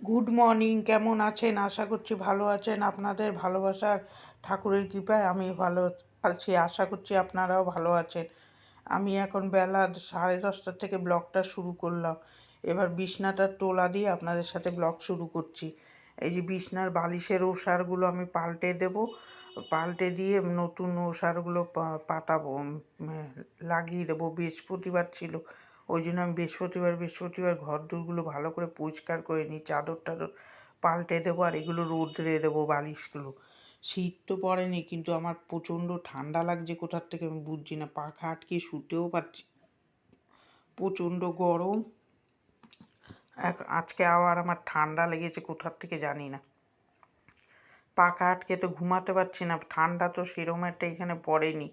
Good morning কেমন আছেন? আশা করছি ভালো আছেন। আপনাদের ভালোবাসার ঠাকুরের কৃপায় আমি ভালো আছি। আশা করছি আপনারাও ভালো আছেন। আমি এখন বেলা সাড়ে দশটার থেকে ব্লগটা শুরু করলাম। এবার বিছনাটা তোলা দিয়ে আপনাদের সাথে ব্লগ শুরু করছি। এই যে বিছনার বালিশের ওষারগুলো আমি পাল্টে দেব। পাল্টে দিয়ে নতুন ওষারগুলো পাতাবো লাগিয়ে দেবো। বৃহস্পতিবার ছিল। ওই জন্য আমি বৃহস্পতিবার বৃহস্পতিবার ঘর দোরগুলো ভালো করে পরিষ্কার করে নিই, চাদর টাদর পাল্টে দেবো আর এগুলো রোদ্রে দেবো বালিশগুলো। শীত তো পড়েনি কিন্তু আমার প্রচণ্ড ঠান্ডা লাগছে কোথার থেকে আমি বুঝছি না, পাখা আটকে শুতেও পারছি প্রচণ্ড গরম। এক- আজকে আবার আমার ঠান্ডা লেগেছে কোথার থেকে জানি না। পাখা আটকে তো ঘুমাতে পারছি না, ঠান্ডা তো সেরকম একটা এখানে পড়েনি।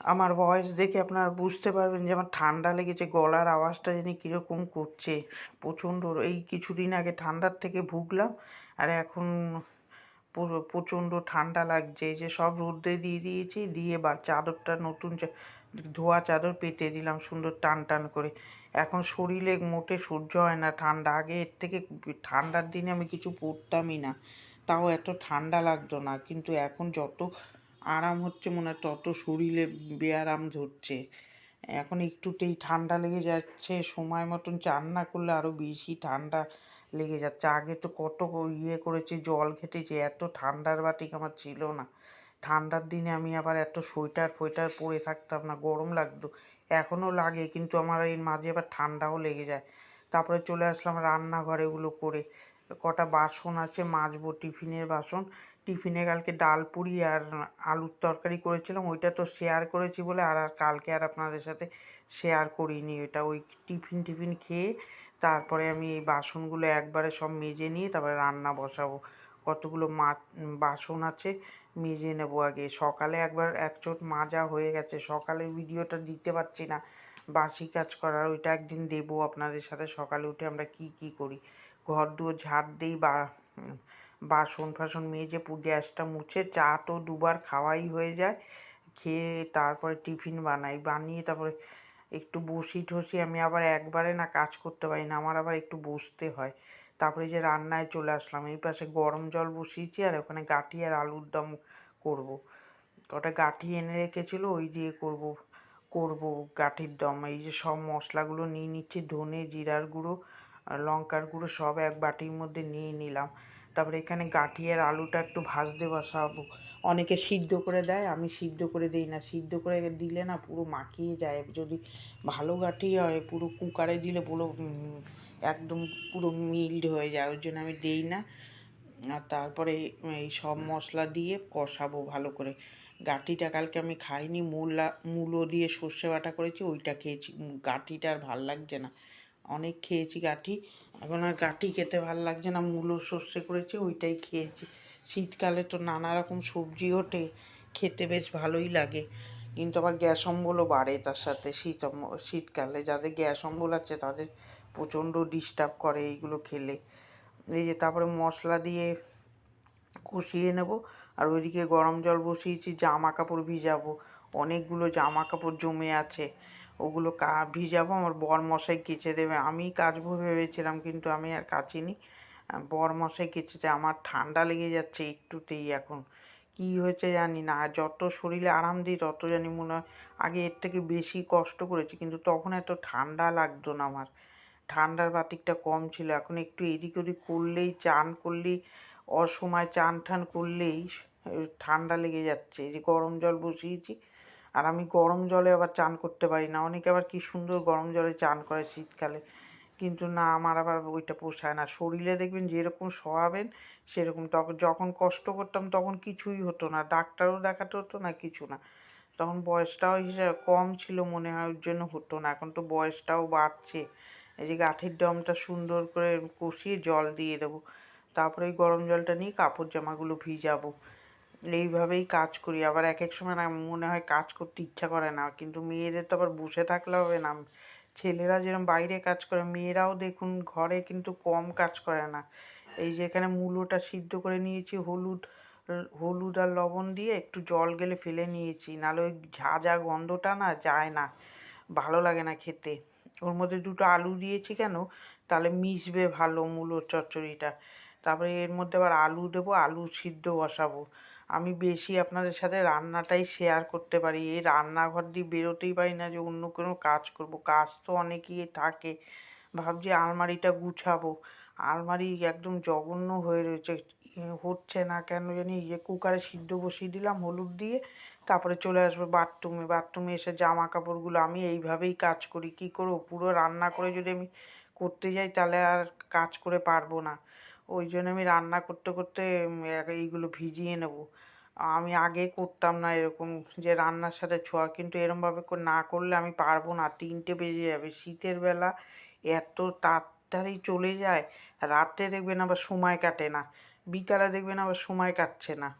আমার ভয়েস দেখে আপনারা বুঝতে পারবেন যে আমার ঠান্ডা লেগেছে, গলার আওয়াজটা জানি কীরকম করছে। প্রচণ্ড এই কিছুদিন আগে ঠান্ডার থেকে ভুগলাম, আর এখন পুরো প্রচণ্ড ঠান্ডা লাগছে। যে সব রোদ্রে দিয়ে দিয়েছি, দিয়ে বা চাদরটা নতুন ধোয়া চাদর পেতে দিলাম সুন্দর টান টান করে। এখন শরীরে মোটে সহ্য হয় না ঠান্ডা। আগে এর থেকে ঠান্ডার দিনে আমি কিছু পরতামই না, তাও এত ঠান্ডা লাগতো না। কিন্তু এখন যত আরাম হচ্ছে মনে হয় তত শরীরে বেআরাম ধরছে এখন একটুতেই ঠান্ডা লেগে যাচ্ছে, সময় মতন চান না করলে আরও বেশি ঠান্ডা লেগে যাচ্ছে। আগে তো কত ইয়ে করেছি, জল ঘেটেছি এত ঠান্ডার বাটিক আমার ছিল না। ঠান্ডার দিনে আমি আবার এত সোয়েটার ফোয়েটার পরে থাকতাম না, গরম লাগতো। এখনও লাগে, কিন্তু আমার এর মাঝে আবার ঠান্ডাও লেগে যায়। তারপরে চলে আসলাম রান্নাঘরে ওগুলো করে। কটা বাসন আছে, মাজবো, টিফিনের বাসন। টিফিনে কালকে ডাল পুরি আর আলুর তরকারি করেছিলাম, ওইটা তো শেয়ার করেছি বলে আর আর কালকে আর আপনাদের সাথে শেয়ার করিনি। ওইটা ওই টিফিন টিফিন খেয়ে তারপরে আমি এই বাসনগুলো একবারে সব মেজে নিয়ে তারপরে রান্না বসাবো। কতগুলো মা বাসন আছে, মেজে নেব আগে। সকালে একবার এক চোট মাজা হয়ে গেছে, সকালে ভিডিওটা দিতে পারছি না। বাসি কাজ করার ওইটা একদিন দেবো আপনাদের সাথে, সকালে উঠে আমরা কি কি করি। ঘর দুয়ার ঝাড় দিই বা বাসন ফাসন মেজে গ্যাসটা মুছে চা তো দুবার খাওয়াই হয়ে যায়। খেয়ে তারপরে টিফিন বানাই। বানিয়ে তারপরে একটু বসি ঠসি, আমি আবার একবারে না কাজ করতে পারি না, আমার আবার একটু বসতে হয়। তারপরে যে রান্নায় চলে আসলাম, এই পাশে গরম জল বসিয়েছি আর ওখানে গাঁটি আর আলুর দম করব। ওটা গাঁঠি এনে রেখেছিল, ওই দিয়ে করব করব গাঁঠির দম। এই যে সব মশলাগুলো নিয়ে নিচ্ছি, ধনে, জিরার গুঁড়ো, লঙ্কার গুঁড়ো সব এক বাটির মধ্যে নিয়ে নিলাম। তারপরে এখানে গাঁঠি আর আলুটা একটু ভাজতে বসাবো। অনেকে সিদ্ধ করে দেয়, আমি সিদ্ধ করে দিই না। সিদ্ধ করে দিলে না পুরো মাখিয়ে যায়। যদি ভালো গাঁঠি হয়, পুরো কুকারে দিলে পুরো একদম পুরো মিল্ড হয়ে যায়। ওই জন্য আমি দিই না। আর তারপরে এই সব মশলা দিয়ে কষাবো ভালো করে। গাঁটিটা কালকে আমি খাইনি। মূলা, মূলো দিয়ে সর্ষে বাটা করেছি, ওইটা খেয়েছি। গাঁটিটা আর ভালো লাগছে না। অনেক খেয়েছি গাঁটি এখন আর গাঁটি খেতে ভালো লাগছে না, মূলো সর্ষে করেছি, ওইটাই খেয়েছি। শীতকালে তো নানা রকম সবজি ওঠে, খেতে বেশ ভালোই লাগে। কিন্তু আবার গ্যাস অম্বলও বাড়ে তার সাথে শীত শীতকালে। যাদের গ্যাস অম্বল আছে তাদের প্রচণ্ড ডিস্টার্ব করে এইগুলো খেলে। এই যে তারপরে মশলা দিয়ে কষিয়ে নেব, আর ওইদিকে গরম জল বসিয়েছি, জামা কাপড় ভিজাবো। অনেকগুলো জামা কাপড় জমে আছে। ওগুলো কা, ভিজাবো, আমার বর মশাই কেচে দেবে। আমি কাচবো ভেবেছিলাম, কিন্তু আমি আর কাচিনি। বর মশাই কেচেছে, আমার ঠান্ডা লেগে যাচ্ছে একটুতেই এখন। কি হয়েছে জানি না যত শরীরে আরাম দিই তত জানি মনে হয় আগে এর থেকে বেশি কষ্ট করেছি, কিন্তু তখন এত ঠান্ডা লাগতো না আমার। ঠান্ডার বাতিকটা কম ছিল, এখন একটু এদিক ওদিক করলেই, চান করলেই, অসময় চান টান করলেই ঠান্ডা লেগে যাচ্ছে। এই যে গরম জল বসিয়েছি আর আমি গরম জলে আবার চান করতে পারি না। অনেকে আবার কি সুন্দর গরম জলে চান করে শীতকালে। কিন্তু না, আমার আবার ওইটা পোষায় না। শরীরে দেখবেন যেরকম সহাবেন সেরকম তখন যখন কষ্ট করতাম তখন কিছুই হতো না। ডাক্তারও দেখাতে হতো না, কিছু না। তখন বয়সটাও হিসাবে কম ছিল মনে হয়, ওর জন্য হতো না। এখন তো বয়সটাও বাড়ছে। এই যে গাঁঠির দমটা সুন্দর করে কষিয়ে জল দিয়ে দেবো। তারপরে ওই গরম জলটা নিয়ে কাপড় জামাগুলো ভিজাবো। এইভাবেই কাজ করি। আবার এক এক সময় না মনে হয় কাজ করতে ইচ্ছা করে না। কিন্তু মেয়েদের তো আবার বসে থাকলে হবে না। ছেলেরা যেরকম বাইরে কাজ করে, মেয়েরাও দেখুন ঘরে কিন্তু কম কাজ করে না। এই যে এখানে মূলোটা সিদ্ধ করে নিয়েছি, হলুদ হলুদ আর লবণ দিয়ে একটু জল গেলে ফেলে নিয়েছি। নাহলে ওই ঝাঁঝা গন্ধটা না যায় না, ভালো লাগে না খেতে। ওর মধ্যে দুটো আলু দিয়েছি কেন? তাহলে মিশবে ভালো মূলোর চচ্চড়িটা। তারপরে এর মধ্যে আবার আলু দেবো, আলু সিদ্ধ বসাবো। আমি বেশি আপনাদের সাথে রান্নাটাই শেয়ার করতে পারি। এই রান্নাঘর দিয়ে বেরোতেই পারি না যে অন্য কোনো কাজ করব। কাজ তো অনেকই থাকে। ভাবছি আলমারিটা গুছাবো। আলমারি একদম জঘন্য হয়ে রয়েছে। হচ্ছে না কেন জানি? ইয়ে কুকারে সিদ্ধ বসিয়ে দিলাম হলুদ দিয়ে, তারপরে চলে আসব বাথরুমে। বাথরুমে এসে জামা কাপড়গুলো আমি এইভাবেই কাজ করি। কী করব? পুরো রান্না করে যদি আমি করতে যাই তাহলে আর কাজ করে পারব না। ওই জন্য আমি রান্না করতে করতে এইগুলো ভিজিয়ে নেব। আমি আগে করতাম না এরকম যে রান্নার সাথে ছোঁয়া, কিন্তু এরমভাবে না করলে আমি পারব না। তিনটে বেজে যাবে, শীতের বেলা এত তাড়াতাড়ি চলে যায় রাতে দেখবেন আবার সময় কাটে না, বিকালে দেখবেন আবার সময় কাটছে না।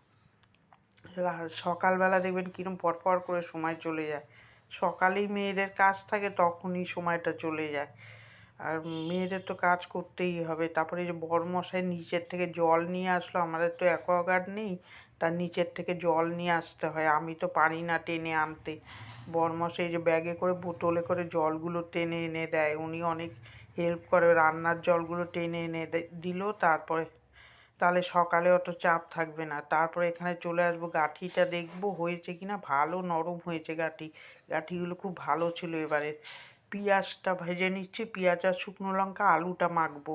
সকালবেলা দেখবেন কীরকম পরপর করে সময় চলে যায়। সকালেই মেয়েদের কাজ থাকে, তখনই সময়টা চলে যায়। আর মেয়েদের তো কাজ করতেই হবে। তারপরে যে বড়মশাই নিচের থেকে জল নিয়ে আসলো, আমাদের তো অ্যাকোয়াগার্ড নেই, তার নিচের থেকে জল নিয়ে আসতে হয়। আমি তো পারি না টেনে আনতে। বড়মশাই যে ব্যাগে করে বোতলে করে জলগুলো টেনে এনে দেয়। উনি অনেক হেল্প করে, রান্নার জলগুলো টেনে এনে দিল, তারপরে, তাহলে সকালে অত চাপ থাকবে না। তারপরে এখানে চলে আসব, গাঠিটা দেখব হয়েছে কি না ভালো নরম হয়েছে গাঠি। গাঠিগুলো খুব ভালো ছিল এবারে পেঁয়াজটা ভেজে নিচ্ছি, পেঁয়াজ আর শুকনো লঙ্কা, আলুটা মাখবো।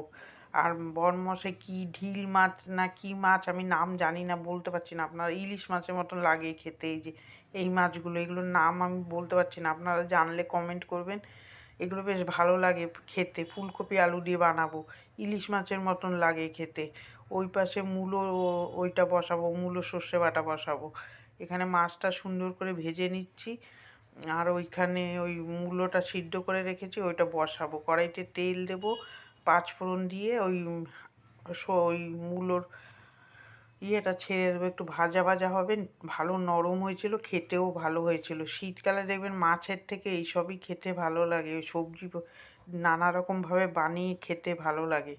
আর বনমশে কি ঢিল মাছ না কি মাছ আমি নাম জানি না, বলতে পারছি না। আপনারা ইলিশ মাছের মতন লাগে খেতে, এই যে এই মাছগুলো, এগুলোর নাম আমি বলতে পারছি না। আপনারা জানলে কমেন্ট করবেন। এগুলো বেশ ভালো লাগে খেতে, ফুলকপি আলু দিয়ে বানাবো, ইলিশ মাছের মতন লাগে খেতে। ওই পাশে মূলো, ওইটা বসাবো, মূলো সর্ষে বাটা বসাবো। এখানে মাছটা সুন্দর করে ভেজে নিচ্ছি। আর ওইখানে ওই মূলোটা সিদ্ধ করে রেখেছি, ওইটা বসাবো। কড়াইতে তেল দেবো পাঁচফোড়ন দিয়ে ওই ওই মূলোর ইয়েটা ছেড়ে দেবো। একটু ভাজা ভাজা হবে, ভালো নরম হয়েছিল, খেতেও ভালো হয়েছিল। শীতকালে দেখবেন মাছের থেকে এইসবই খেতে ভালো লাগে, ওই সবজি নানা রকমভাবে বানিয়ে খেতে ভালো লাগে।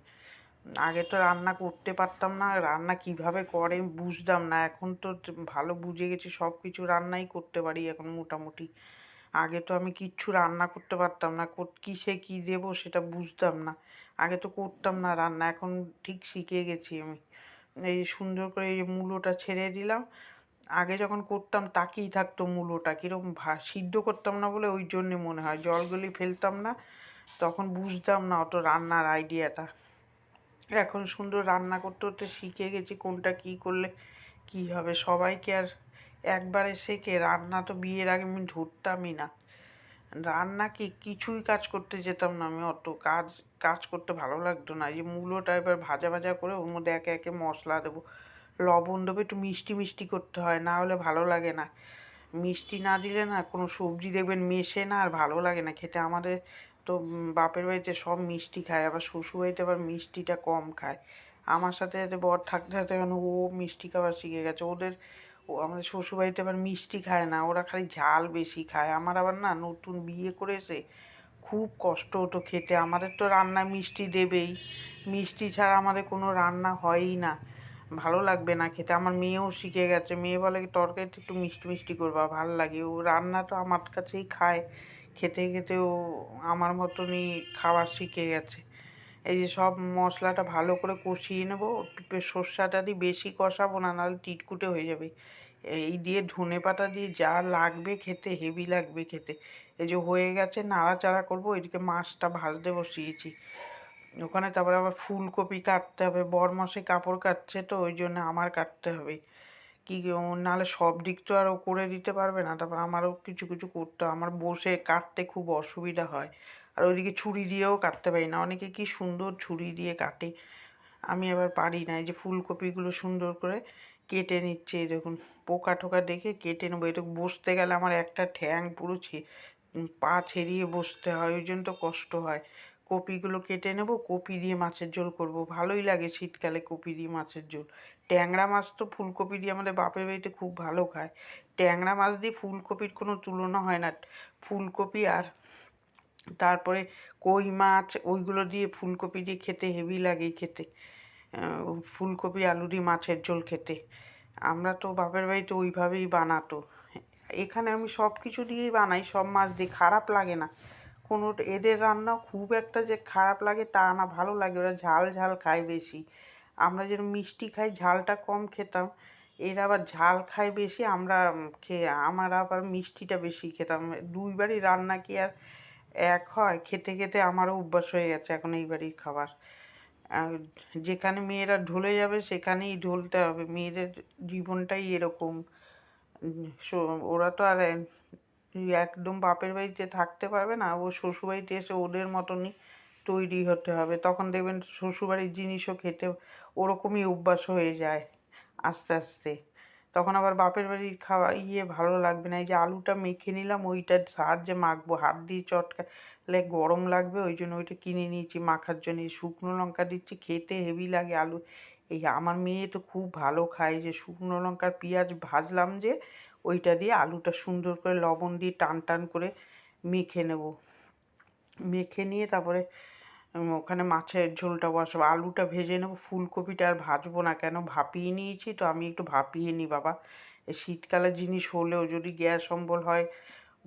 আগে তো রান্না করতে পারতাম না, রান্না কীভাবে করে বুঝতাম না। এখন তো ভালো বুঝে গেছি সব কিছু রান্নাই করতে পারি এখন মোটামুটি। আগে তো আমি কিচ্ছু রান্না করতে পারতাম না কিসে কী দেবো সেটা বুঝতাম না। আগে তো করতাম না রান্না, এখন ঠিক শিখে গেছি আমি। এই সুন্দর করে এই মূলোটা ছেড়ে দিলাম। আগে যখন করতাম তাকিয়ে থাকতো মূলোটা কীরকম ভা সিদ্ধ করতাম না বলে ওই জন্যে মনে হয়। জলগুলি ফেলতাম না, তখন বুঝতাম না অত রান্নার আইডিয়াটা এখন সুন্দর রান্না করতে করতে শিখে গেছি কোনটা কী করলে কী হবে। সবাইকে আর একবারে শেখে রান্না তো বিয়ের আগে আমি ধরতামই না। রান্না কি কিছুই কাজ করতে যেতাম না আমি অত। কাজ কাজ করতে ভালো লাগতো না। এই মূলোটা এবার ভাজা ভাজা করে ওর মধ্যে একে একে মশলা দেবো। লবণ দেবো, একটু মিষ্টি মিষ্টি করতে হয়, না হলে ভালো লাগে না। মিষ্টি না দিলে না কোনো সবজি দেখবেন মেশে না আর ভালো লাগে না। খেতে আমাদের তো বাপের বাড়িতে সব মিষ্টি খায়, আবার শ্বশুর বাড়িতে আবার মিষ্টিটা কম খায়। আমার সাথে যাতে বর থাকতে থাকতে এখন ও মিষ্টি খাবার শিখে গেছে। ওদের, ও আমাদের শ্বশুরবাড়িতে আবার মিষ্টি খায় না, ওরা খালি ঝাল বেশি খায়। আমার আবার না নতুন বিয়ে করে এসে খুব কষ্ট হতো খেতে। আমাদের তো রান্না মিষ্টি দেবেই। মিষ্টি ছাড়া আমাদের কোনো রান্না হয়ই না। ভালো লাগবে না খেতে। আমার মেয়েও শিখে গেছে। মেয়ে বলে তরকারিটা একটু মিষ্টি মিষ্টি করবা, ভালো লাগে। ও রান্না তো আমার কাছেই খায়। খেতে খেতে ও আমার মতনই খাবার শিখে গেছে। এই যে সব মশলাটা ভালো করে কষিয়ে নেব সর্ষাটা দিয়ে বেশি কষাবো না, নাহলে টিটকুটে হয়ে যাবে। এই দিয়ে ধনে পাতা দিয়ে যা লাগবে খেতে, হেভি লাগবে খেতে। এই যে হয়ে গেছে, নাড়াচাড়া করব, এদিকে মাছটা ভাজতে বসিয়েছি। ওখানে তারপরে আবার ফুলকপি কাটতে হবে, বরমাসে কাপড় কাটছে তো, ওই জন্য আমার কাটতে হবে। কি নাহলে সব দিক তো আর ও করে দিতে পারবে না। তারপর আমারও কিছু কিছু করতে আমার বসে কাটতে খুব অসুবিধা হয়। আর ওইদিকে ছুরি দিয়েও কাটতে পারি না। অনেকে কি সুন্দর ছুরি দিয়ে কাটে। আমি আবার পারি না। এই যে ফুলকপিগুলো সুন্দর করে কেটে নিচ্ছে দেখুন, পোকা টোকা দেখে কেটে নেব। এটা বসতে গেলে আমার একটা ঠ্যাং পুরো পা ছেড়িয়ে বসতে হয়। ওই জন্য তো কষ্ট হয়। কপিগুলো কেটে নেব, কপি দিয়ে মাছের ঝোল করব। ভালোই লাগে শীতকালে কপি দিয়ে মাছের ঝোল। ট্যাংরা মাছ তো ফুলকপি দিয়ে আমাদের বাপের বাড়িতে খুব ভালো খায়। ট্যাংরা মাছ দিয়ে ফুলকপির কোনো তুলনা হয় না। ফুলকপি আর তারপরে কই মাছ, ওইগুলো দিয়ে ফুলকপি দিয়ে খেতে হেভি লাগে খেতে। ফুলকপি আলু দিয়ে মাছের ঝোল খেতে। আমরা তো বাপের বাড়িতে ওইভাবেই বানাতো। এখানে আমি সব কিছু দিয়েই বানাই, সব মাছ দিয়ে। খারাপ লাগে না। কোনো এদের রান্না খুব একটা যে খারাপ লাগে তা না, ভালো লাগে। ওরা ঝাল ঝাল খায় বেশি। আমরা যেরকম মিষ্টি খাই, ঝালটা কম খেতাম, এরা আবার ঝাল খায় বেশি, আমরা খেয়ে, আমার আবার মিষ্টিটা বেশি খেতাম। দুইবারই রান্না কি আর এক হয়? খেতে খেতে আমারও অভ্যাস হয়ে গেছে এখন এই বাড়ির খাবার। যেখানে মেয়েরা ঢলে যাবে, সেখানেই ঢলতে হবে। মেয়েদের জীবনটাই এরকম। ওরা তো আর একদম বাপের বাড়িতে থাকতে পারবে না, ও শ্বশুরবাড়িতে এসে ওদের মতনই তৈরি হতে হবে। তখন দেখবেন শ্বশুরবাড়ির জিনিসও খেতে ওরকমই অভ্যাস হয়ে যায় আস্তে আস্তে। তখন আবার বাপের বাড়ির খাওয়া ইয়ে ভালো লাগবে না। এই যে আলুটা মেখে নিলাম, ওইটার সাহায্যে মাখবো। হাত দিয়ে চটকালে গরম লাগবে, ওই জন্য ওইটা কিনে নিয়েছি মাখার জন্য। শুকনো লঙ্কা দিচ্ছি, খেতে হেভি লাগে আলু। এই আমার মেয়ে তো খুব ভালো খায় যে শুকনো লঙ্কার পেঁয়াজ ভাজলাম যে, ওইটা দিয়ে আলুটা সুন্দর করে লবণ দিয়ে টান টান করে মেখে নেব। মেখে নিয়ে তারপরে ওখানে মাছের ঝোলটা বসাবো আলুটা ভেজে নেব। ফুলকপিটা আর ভাজবো না কেন? ভাপিয়ে নিয়েছি তো আমি একটু ভাপিয়ে নিই বাবা। এই শীতকালের জিনিস হলেও যদি গ্যাস অম্বল হয়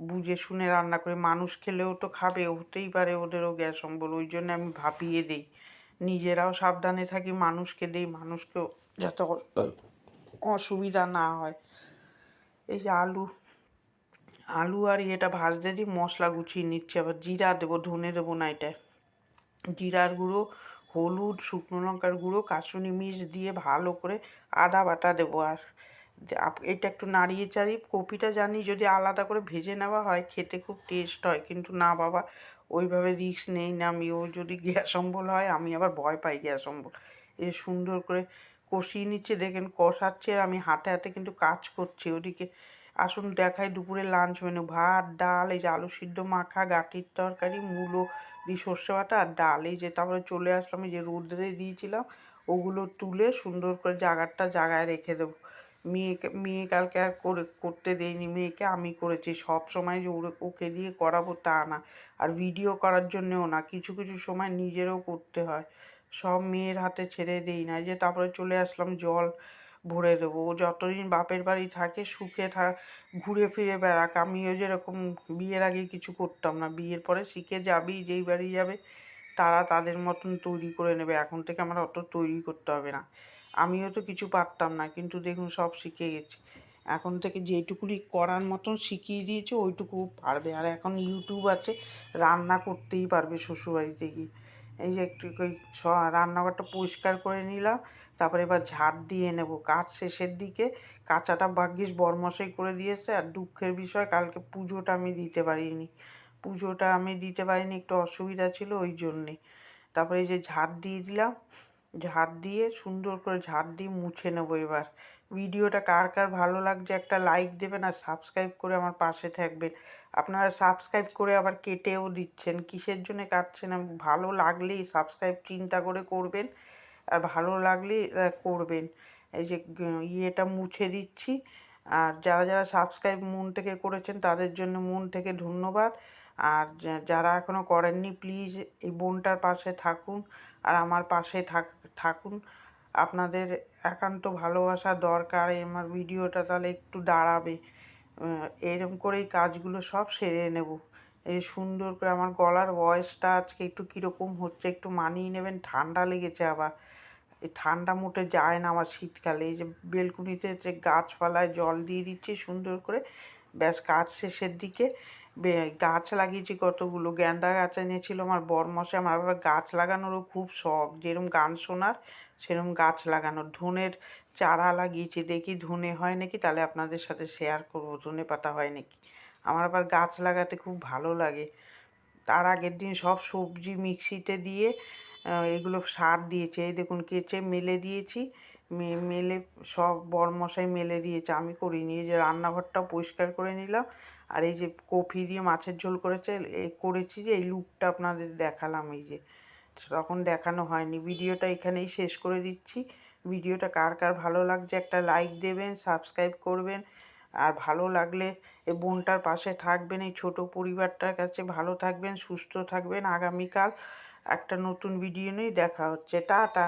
বুঝে শুনে রান্না করে। মানুষ খেলেও তো খাবে হতেই পারে ওদেরও গ্যাস অম্বল। ওই জন্য আমি ভাপিয়ে দিই। নিজেরাও সাবধানে থাকি মানুষকে দিই মানুষকেও যাতে অসুবিধা না হয়। এই যে আলু আলু আর এটা ভাজতে দিই মশলা গুছিয়ে নিচ্ছি। আবার জিরা দেবো ধনে দেবো না এটা জিরার গুঁড়ো, হলুদ, শুকনো লঙ্কার গুঁড়ো কাসুনি মিশ দিয়ে ভালো করে আদা বাটা দেবো। আর এটা একটু নাড়িয়ে চাড়িয়ে, কপিটা জানি যদি আলাদা করে ভেজে নেওয়া হয়, খেতে খুব টেস্ট হয়। কিন্তু না বাবা, ওইভাবে রিস্ক নেই না আমি। ও যদি গ্যাস অম্বল হয়, আমি আবার ভয় পাই গ্যাস অম্বল। এ সুন্দর করে কষিয়ে নিচ্ছে। দেখেন কষাচ্ছে আর আমি হাতে হাতে কিন্তু কাজ করছি। ওদিকে আসুন দেখাই দুপুরে লাঞ্চ মেনু ভাত, ডাল, এই যে আলু সিদ্ধ, মাখা, গাঠির তরকারি, মূলো দিয়ে সর্ষে বাটা আর ডাল। এই যে তারপরে চলে আসলাম, এই যে রোদ্রে দিয়েছিলাম, ওগুলো তুলে সুন্দর করে জাগারটা জাগায় রেখে দেবো। মেয়েকে, মেয়ে কালকে আর করে, করতে দেয়নি মেয়েকে আমি করেছি। সব সময় যে ওকে দিয়ে করাবো তা না। আর ভিডিও করার জন্যেও না, কিছু কিছু সময় নিজেরও করতে হয়। সব মেয়ের হাতে ছেড়ে দেই না যে তারপরে চলে আসলাম জল ভরে দেবো। ও যতদিন বাপের বাড়ি থাকে, সুখে থাক ঘুরে ফিরে বেড়াক। আমিও যেরকম বিয়ের আগে কিছু করতাম না। বিয়ের পরে শিখে যাবি, যেই বাড়ি যাবে, তারা তাদের মতন তৈরি করে নেবে। এখন থেকে আমার অত তৈরি করতে হবে না। আমিও তো কিছু পারতাম না, কিন্তু দেখুন সব শিখে গেছি। এখন থেকে যেটুকুনি করার মতন শিখিয়ে দিয়েছে, ওইটুকু পারবে। আর এখন ইউটিউব আছে, রান্না করতেই পারবে শ্বশুরবাড়িতে গিয়ে। এই যে একটু ওই রান্নাঘরটা পরিষ্কার করে নিলাম, তারপরে এবার ঝাড় দিয়ে নেব। কাজ শেষের দিকে কাঁচাটা ভাগ্যিস বরমশাই করে দিয়েছে আর দুঃখের বিষয় কালকে পুজোটা আমি দিতে পারিনি। পুজোটা আমি দিতে পারিনি, একটু অসুবিধা ছিল ওই জন্যে। তারপরে এই যে ঝাড় দিয়ে দিলাম ঝাড় দিয়ে সুন্দর করে ঝাড় দিয়ে মুছে নেব এবার। ভিডিওটা কার কার ভালো লাগছে একটা লাইক দেবেন আর সাবস্ক্রাইব করে আমার পাশে থাকবেন। আপনারা সাবস্ক্রাইব করে আবার কেটেও দিচ্ছেন। কিসের জন্য কাটছেন? ভালো লাগলেই সাবস্ক্রাইব চিন্তা করে করবেন আর ভালো লাগলে আহ, করবেন। এই যে ইয়েটা মুছে দিচ্ছি। আর যারা যারা সাবস্ক্রাইব মন থেকে করেছেন তাদের জন্য মন থেকে ধন্যবাদ। আর যারা এখনও করেননি প্লিজ এই বোনটার পাশে থাকুন আর আমার পাশে থাক, থাকুন। আপনাদের একান্ত ভালোবাসা দরকার আমার ভিডিওটা তাহলে একটু দাঁড়াবে। এরম করেই কাজগুলো সব সেরে নেব। এই সুন্দর করে আমার গলার ভয়েসটা আজকে একটু কীরকম হচ্ছে, একটু মানিয়ে নেবেন, ঠান্ডা লেগেছে আবার। এই ঠান্ডা মোটে যায় না আমার শীতকালে। এই যে বেলকুনিতে যে গাছপালায় জল দিয়ে দিচ্ছি সুন্দর করে, ব্যাস কাজ শেষের দিকে। গাছ লাগিয়েছি কতগুলো, গ্যান্দা গাছ এনেছিল আমার বরমশাই, আমার আবার গাছ লাগানোরও খুব শখ। যেরকম গান শোনার সেরকম গাছ লাগানোর ধনের চারা লাগিয়েছি, দেখি ধনে হয় নাকি? তাহলে আপনাদের সাথে শেয়ার করব, ধনে পাতা হয় নাকি? আমার আবার গাছ লাগাতে খুব ভালো লাগে। তার আগের দিন সব সবজি মিক্সিতে দিয়ে এগুলো সার দিয়েছে। এই দেখুন কেচে মেলে দিয়েছি মেলে সব বরমশাই মেলে দিয়েছে। আমি করিনি এই যে রান্নাঘরটাও পরিষ্কার করে নিলাম। আর এই যে কফি দিয়ে মাছের ঝোল করেছে করেছি যে এই লুকটা আপনাদের দেখালাম এই যে। তখন দেখানো হয়নি। ভিডিওটা এখানেই শেষ করে দিচ্ছি। ভিডিওটা কার কার ভালো লাগছে একটা লাইক দেবেন সাবস্ক্রাইব করবেন। আর ভালো লাগলে এই বোনটার পাশে থাকবেন, এই ছোট পরিবারটার কাছে ভালো থাকবেন, সুস্থ থাকবেন। আগামীকাল একটা নতুন ভিডিও নিয়ে দেখা হচ্ছে। টাটা!